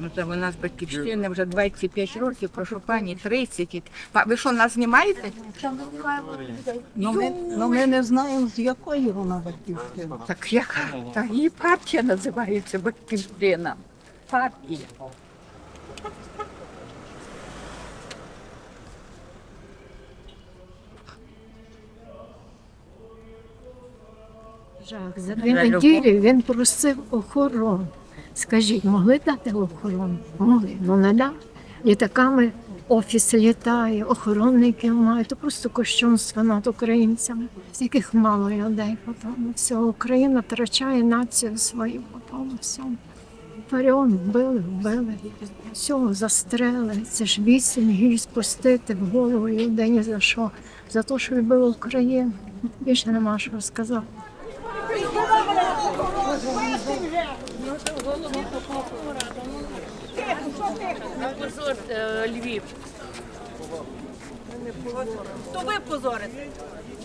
Ну, це вона з батьківщини вже 25 років, прошу пані, 30. Па- Ви що, нас знімаєте? Ну ми, ну ми не знаємо, з якої вона батьківщина. Так яка? Та її партія називається батьківщина. Партія. Жах. За дві неділі він просив охорону. Скажіть, могли дати охорону? Могли, ну не дали. Літаками офіс літає, охоронники мають, то просто кощунство над українцями. Яких мало людей потім. Все, Україна втрачає націю свою потім. Все. Фаріон вбили, вбили. Всього застрели. Це ж вісім гільз пустити в голову людей за що. За те, що любили Україну. Більше нема що сказати. Позор Львів. То ви позорите.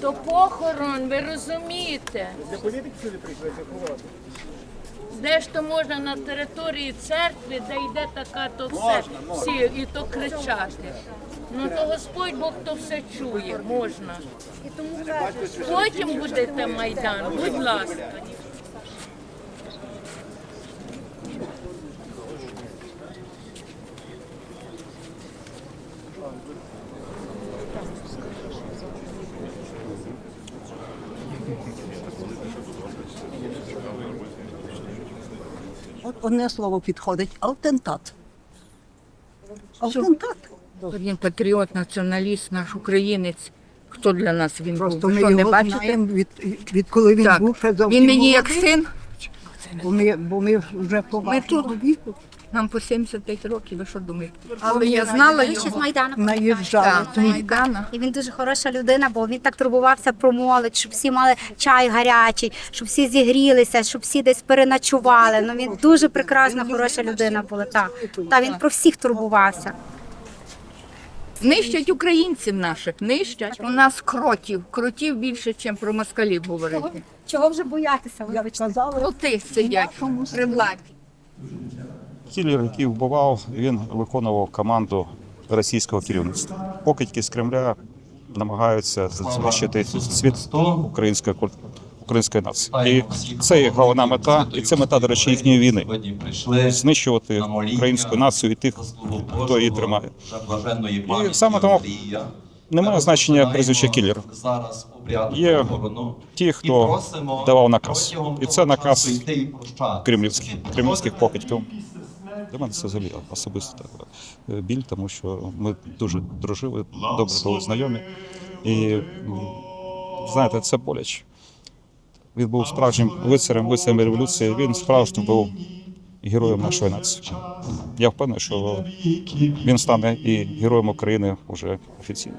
То похорон, ви розумієте? Де ж то можна на території церкви, де йде така, то все, всі, і то кричати. Ну то Господь Бог то все чує, можна. Потім будете Майдан, будь ласка. От одне слово підходить автентат. Автентат. Він патріот, націоналіст, наш українець. Хто для нас він Просто був? Ми що, не його бачите? знаємо від, відколи він Так. був ще зовсім Він мені як молодий. син, Бо ми, бо ми вже по Ми тут. віку нам по 75 років, ви що думаєте? Але я знала Він ще з його. Майдану. наїжджали. Так, з Майдана. І він дуже хороша людина, бо він так турбувався про молодь, щоб всі мали чай гарячий, щоб всі зігрілися, щоб всі десь переночували. Ну він дуже прекрасна, хороша людина була. Так. Та він про всіх турбувався. Нищать українців наших, нищать. У нас кротів, кротів більше, ніж про москалів говорити. Чого вже боятися? Казали, Кроти сидять при владі. Кілер, який вбивав, він виконував команду російського керівництва. Покидьки з Кремля намагаються знищити світ української куль- української нації. І це є головна мета, і це мета, до речі, їхньої війни знищувати українську націю і тих, хто її тримає. І саме тому Немає значення прізвища кілера. Є Ті, хто давав наказ, і це наказ кремлівських кремлівських покидьків. Для мене це взагалі особисто е, біль, тому що ми дуже дружили, добре були знайомі. І знаєте, це боляче. Він був справжнім лицарем, лицарем революції. Він справжнім був героєм нашої нації. Я впевнений, що він стане і героєм України вже офіційно.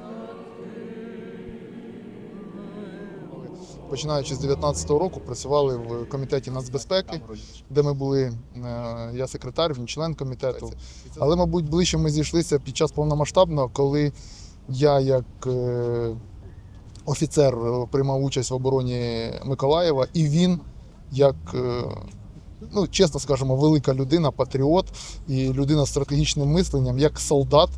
починаючи з 19-го року, працювали в комітеті нацбезпеки, де ми були. е, Я секретар, він член комітету. Але, мабуть, ближче ми зійшлися під час повномасштабного, коли я, як е, офіцер, е, приймав участь в обороні Миколаєва, і він, як, е, ну, чесно скажемо, велика людина, патріот і людина з стратегічним мисленням, як солдат.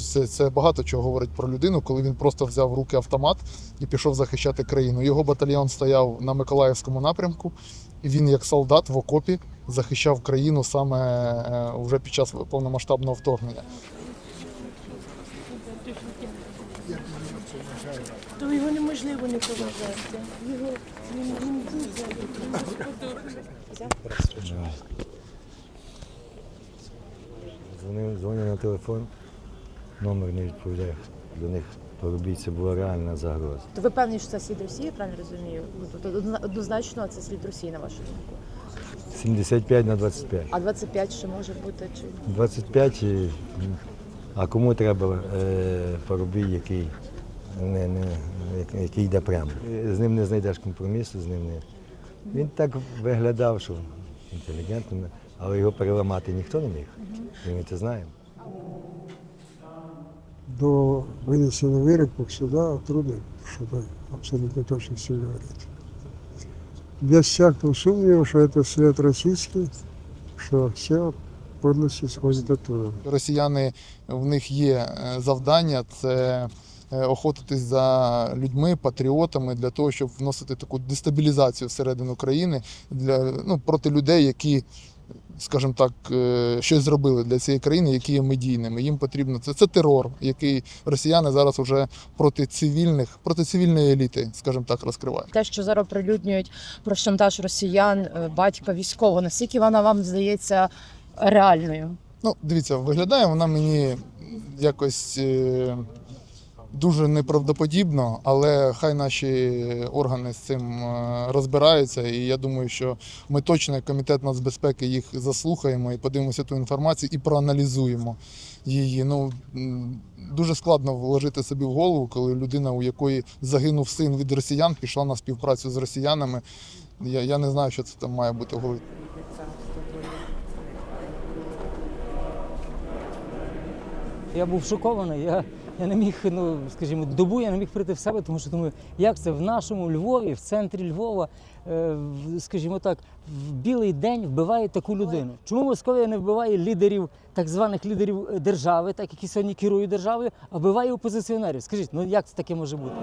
Це, це багато чого говорить про людину, коли він просто взяв в руки автомат і пішов захищати країну. Його батальйон стояв на Миколаївському напрямку, і він, як солдат в окопі, захищав країну саме е, вже під час повномасштабного вторгнення. То його неможливо не поважати. Його він, дуже на телефон, номер не відповідає. До них поробіть, це була реальна загроза. То ви певні, що це слід Росії, я правильно розумію? Тобто однозначно це слід Росії, на вашу думку. 75 на 25. А 25 ще може бути чи 25, і, а кому треба е, парубій, який, не, не, як- який йде прямо. З ним не знайдеш компромісу, з ним не. Він так виглядав, що інтелігентно, але його переламати ніхто не міг. І ми це знаємо. до вынесения выроков суда трудно, чтобы абсолютно точно все говорить. без всякого сомнева, что это след российский, что все полностью сходит оттуда. Росіяни в них є е, завдання це е, охотитись за людьми, патріотами для того, щоб вносити таку дестабілізацію всередину країни для ну проти людей, які. Скажімо так, е, щось зробили для цієї країни, які є медійними. Їм потрібно це, це терор, який росіяни зараз вже проти цивільних, проти цивільної еліти, скажімо так, розкривають. Те, що зараз прилюднюють про шантаж росіян, е, батька військового, наскільки вона вам здається реальною? Ну, дивіться, виглядає вона мені якось е, дуже неправдоподібно, але хай наші органи з цим е, розбираються. І я думаю, що ми точно, як комітет нацбезпеки, їх заслухаємо і подивимося ту інформацію і проаналізуємо її. Ну дуже складно вложити собі в голову, коли людина, у якої загинув син від росіян, пішла на співпрацю з росіянами. Я, я не знаю, що це там має бути в голові. Я був шокований. Я, я не міг, ну скажімо, добу я не міг прийти в себе, тому що думаю, як це в нашому Львові, в центрі Львова, е, скажімо так, в білий день вбиває таку людину. Чому Московія не вбиває лідерів, так званих лідерів е, держави, так які сьогодні керують державою, а вбиває опозиціонерів? Скажіть, ну як це таке може бути?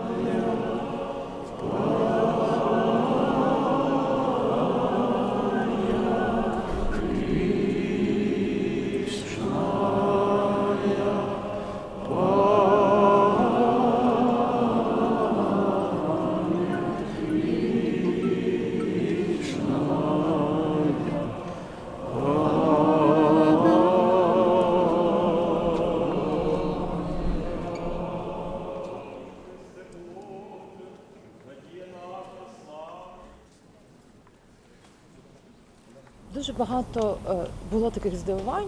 Дуже багато е, було таких здивувань,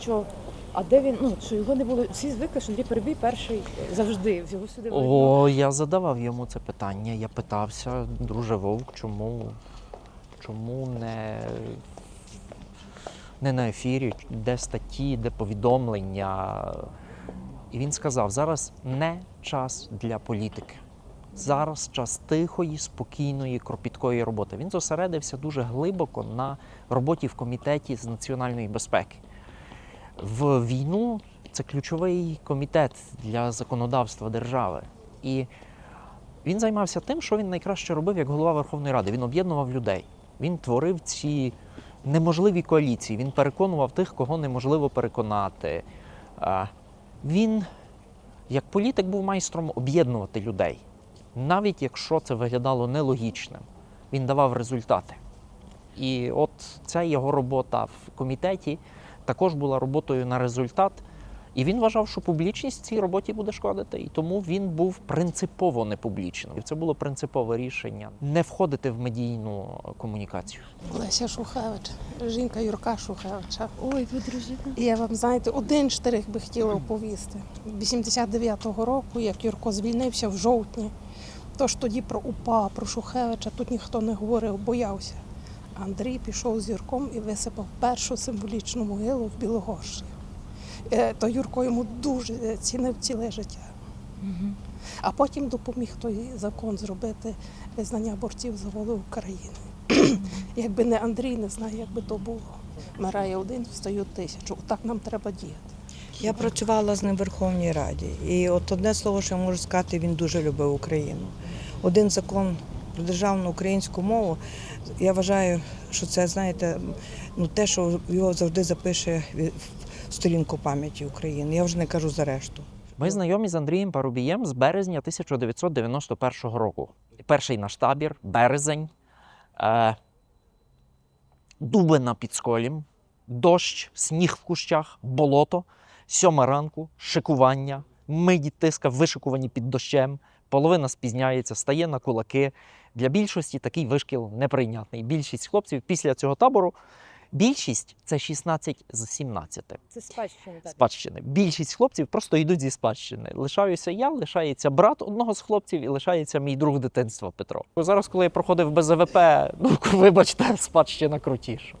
що а де він, ну що його не було. Всі звикли, що Андрій Перебій перший завжди його сюди. О, я задавав йому це питання. Я питався, друже Вовк, чому, чому не, не на ефірі, де статті, де повідомлення. І він сказав: зараз не час для політики. Зараз час тихої, спокійної, кропіткої роботи. Він зосередився дуже глибоко на роботі в комітеті з національної безпеки. В війну це ключовий комітет для законодавства держави. І він займався тим, що він найкраще робив як голова Верховної Ради. Він об'єднував людей. Він творив ці неможливі коаліції. Він переконував тих, кого неможливо переконати. Він, як політик, був майстром об'єднувати людей, навіть якщо це виглядало нелогічним. Він давав результати. І от ця його робота в комітеті також була роботою на результат. І він вважав, що публічність цій роботі буде шкодити, і тому він був принципово непублічним. І це було принципове рішення не входити в медійну комунікацію. Леся Шухевич, жінка Юрка Шухевича. Ой, ви дружина. Я вам знаєте, один штрих би хотіла оповісти. 89-го року, як Юрко звільнився в жовтні, тож тоді про УПА, про Шухевича тут ніхто не говорив, боявся. Андрій пішов з Юрком і висипав першу символічну могилу в Білогорщі. Е, То Юрко йому дуже е, цінив ціле життя. А потім допоміг той закон зробити визнання борців за волю України. Якби не Андрій, не знаю, як би то було. Вмирає один, встають тисячу. Отак нам треба діяти. Я працювала з ним в Верховній Раді. І от одне слово, що я можу сказати, він дуже любив Україну. Один закон про державну українську мову. Я вважаю, що це, знаєте, ну те, що його завжди запише в сторінку пам'яті України. Я вже не кажу за решту. Ми знайомі з Андрієм Парубієм з березня 1991 року. Перший наш табір, березень, е, дубина під сколім, дощ, сніг в кущах, болото, сьома ранку, шикування, ми дітиска вишикувані під дощем, половина спізняється, стає на кулаки. Для більшості такий вишкіл неприйнятний. Більшість хлопців після цього табору, більшість це 16 з 17 Це спадщина. так. спадщини. Більшість хлопців просто йдуть зі спадщини. Лишаюся я, лишається брат одного з хлопців і лишається мій друг дитинства Петро. Зараз, коли я проходив без АВП, ну вибачте, спадщина крутіша.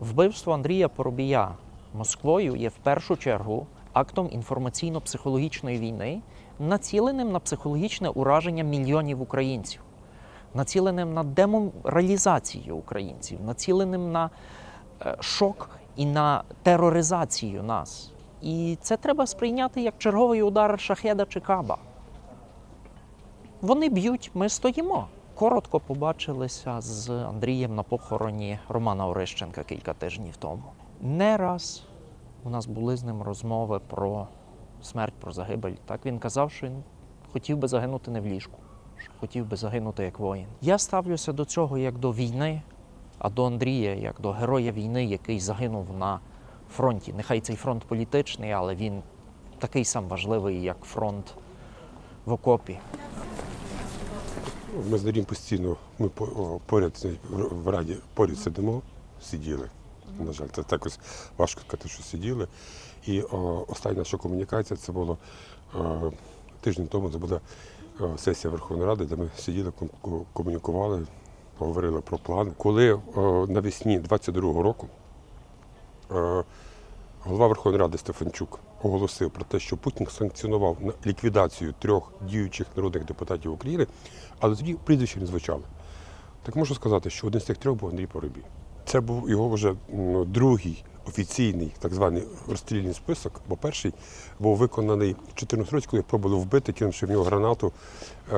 Вбивство Андрія Поробія Москвою є в першу чергу актом інформаційно-психологічної війни, націленим на психологічне ураження мільйонів українців. націленим на деморалізацію українців, націленим на е, шок і на тероризацію нас. І це треба сприйняти як черговий удар шахеда чи каба. Вони б'ють, ми стоїмо. Коротко побачилися з Андрієм на похороні Романа Орищенка кілька тижнів тому. Не раз у нас були з ним розмови про смерть, про загибель. Так він казав, що він хотів би загинути не в ліжку, що хотів би загинути як воїн. Я ставлюся до цього як до війни, а до Андрія як до героя війни, який загинув на фронті. Нехай цей фронт політичний, але він такий сам важливий, як фронт в окопі. Ми з Андрієм постійно ми поряд в раді поряд сидимо, сиділи. На жаль, це так ось важко сказати, що сиділи. І о, остання наша комунікація це було е, тиждень тому. Це була е, сесія Верховної Ради, де ми сиділи, комунікували, говорили про плани. Коли о, навесні 22-го року е, голова Верховної Ради Стефанчук оголосив про те, що Путін санкціонував ліквідацію трьох діючих народних депутатів України, але тоді прізвище не звучало. Так можу сказати, що один з тих трьох був Андрій Поробій. Це був його вже другий офіційний так званий розстрільний список, бо перший був виконаний в 14 років, коли пробували вбити, кинувши в нього гранату е,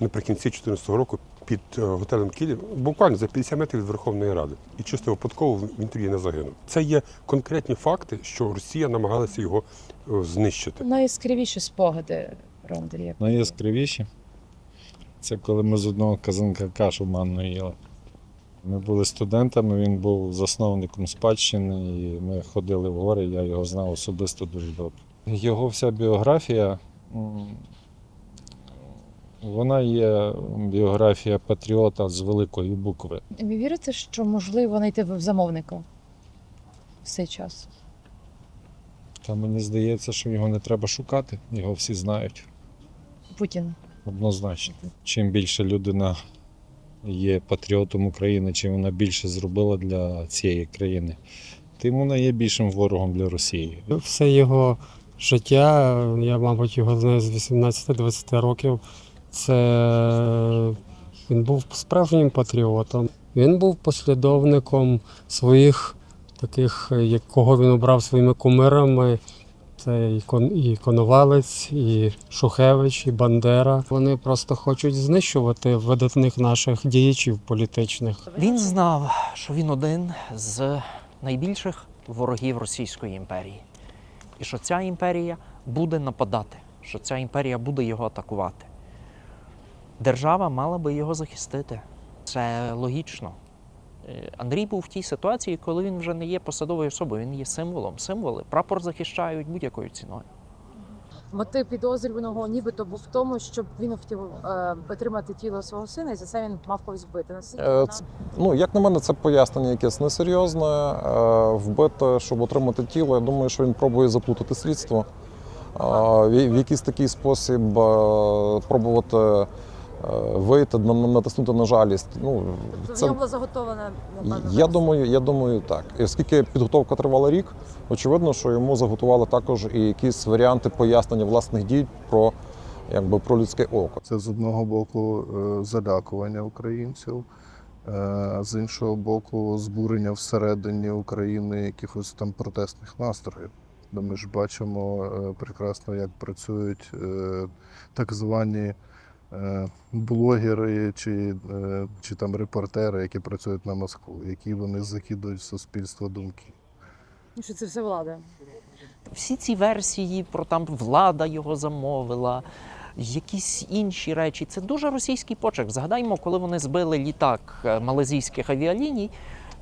наприкінці 2014 року під е, готелем Київ, буквально за 50 метрів від Верховної Ради. І чисто випадково він тоді не загинув. Це є конкретні факти, що Росія намагалася його е, знищити. Найяскравіші спогади про Андрія. Найяскравіші це коли ми з одного казанка кашу манну їли. Ми були студентами, він був засновником спадщини, і ми ходили в гори, я його знав особисто дуже добре. Його вся біографія, вона є біографія патріота з великої букви. Ви вірите, що можливо знайти замовника в цей час? Та мені здається, що його не треба шукати, його всі знають. Путін. Однозначно. Чим більше людина є патріотом України, чим вона більше зробила для цієї країни, тим вона є більшим ворогом для Росії. Все його життя, я, мабуть, його знаю з 18-20 років. Це він був справжнім патріотом. Він був послідовником своїх таких, як- кого він обрав своїми кумирами. Це і і і Шухевич, і Бандера. Вони просто хочуть знищувати видатних наших діячів політичних. Він знав, що він один з найбільших ворогів Російської імперії, і що ця імперія буде нападати, що ця імперія буде його атакувати. Держава мала би його захистити. Це логічно. Е, Андрій був в тій ситуації, коли він вже не є посадовою особою, він є символом. Символи прапор захищають будь-якою ціною. Мотив підозрюваного нібито був в тому, щоб він хотів е, отримати тіло свого сина, і за це він мав когось вбити. Е, Ну, як на мене, це пояснення якесь несерйозне. Е, Вбити, щоб отримати тіло. Я думаю, що він пробує заплутати слідство. А, В в якийсь такий спосіб е, пробувати е, вийти, на- на- натиснути на жалість. Ну, Тобто це, була заготована напевно, я думаю, я думаю, так. І оскільки підготовка тривала рік, очевидно, що йому заготували також і якісь варіанти пояснення власних дій про, якби, про людське око. Це з одного боку е, залякування українців, е, з іншого боку, збурення всередині України якихось там протестних настроїв. Ми ж бачимо е, прекрасно, як працюють е, так звані е, блогери чи, е, чи там репортери, які працюють на Москву, які вони закидують в суспільство думки. що це все влада. всі ці версії про там влада його замовила, якісь інші речі. Це дуже російський почерк. Згадаймо, коли вони збили літак е, малазійських авіаліній.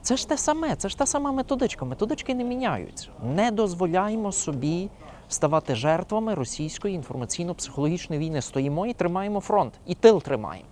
Це ж те саме, це ж та сама методичка. Методички не міняються. Не дозволяємо собі ставати жертвами російської інформаційно-психологічної війни. Стоїмо і тримаємо фронт, і тил тримаємо.